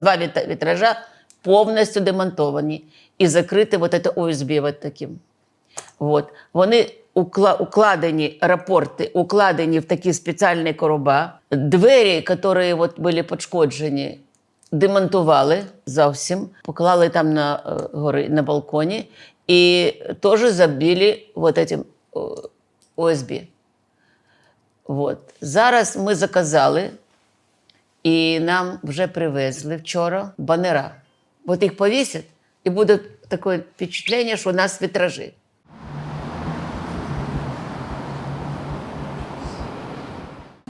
Два вітража повністю демонтовані і закриті вот это USB вот таким. От. Вони укладені, рапорти укладені в такі спеціальні короба. Двері, які от були пошкоджені, демонтували зовсім, поклали там на, е, гори, на балконі і теж забили вот этим о, USB. От. Зараз ми заказали, і нам вже привезли вчора банера. От їх повісять, і буде таке впечатлення, що у нас вітражі.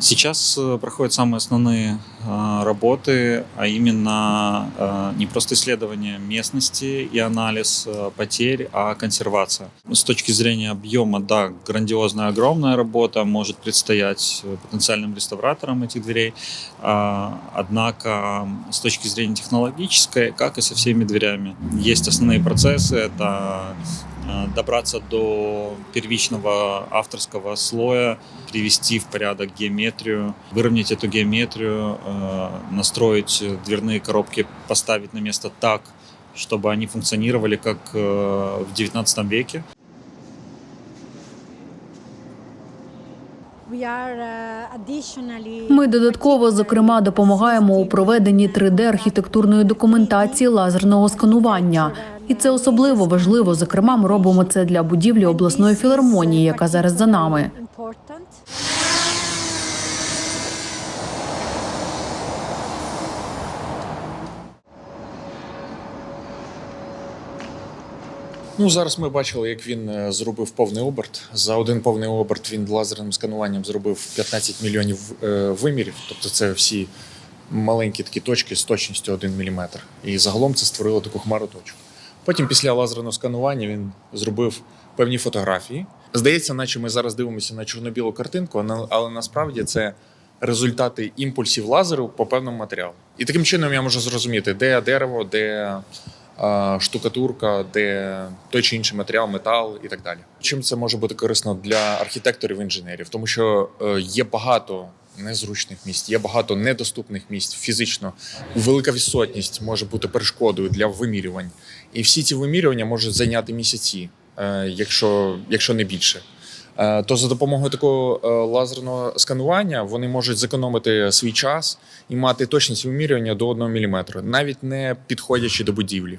Сейчас э, проходят самые основные э, работы, а именно э, не просто исследование местности и анализ потерь, а консервация. С точки зрения объема, да, грандиозная, огромная работа может предстоять потенциальным реставраторам этих дверей. А, Однако с точки зрения технологической, как и со всеми дверями, есть основные процессы. Это добраться до первичного авторского слоя, привести в порядок геометрию, выровнять эту геометрию, э, настроить дверные коробки, поставить на место так, чтобы они функционировали как э, в 19 веке. We are uh, additionally Ми додатково, зокрема, допомагаємо у проведенні 3D-архітектурної документації лазерного сканування. І це особливо важливо. Зокрема, ми робимо це для будівлі обласної філармонії, яка зараз за нами. Ну, зараз ми бачили, як він е, зробив повний оберт. За один повний оберт він лазерним скануванням зробив 15 мільйонів е, вимірів. Тобто це всі маленькі такі точки з точністю 1 мм. І загалом це створило таку хмару точок. Потім, після лазерного сканування, він зробив певні фотографії. Здається, наче ми зараз дивимося на чорно-білу картинку, але- насправді це результати імпульсів лазеру по певному матеріалу. І таким чином я можу зрозуміти, де дерево, де штукатурка, де той чи інший матеріал, метал і так далі. Чим це може бути корисно для архітекторів інженерів? Тому що е, є багато незручних місць, є багато недоступних місць фізично. Велика відсотність може бути перешкодою для вимірювань. І всі ці вимірювання можуть зайняти місяці, е, якщо, якщо не більше. Е, То за допомогою такого е, лазерного сканування вони можуть зекономити свій час і мати точність вимірювання до 1 мм, навіть не підходячи до будівлі.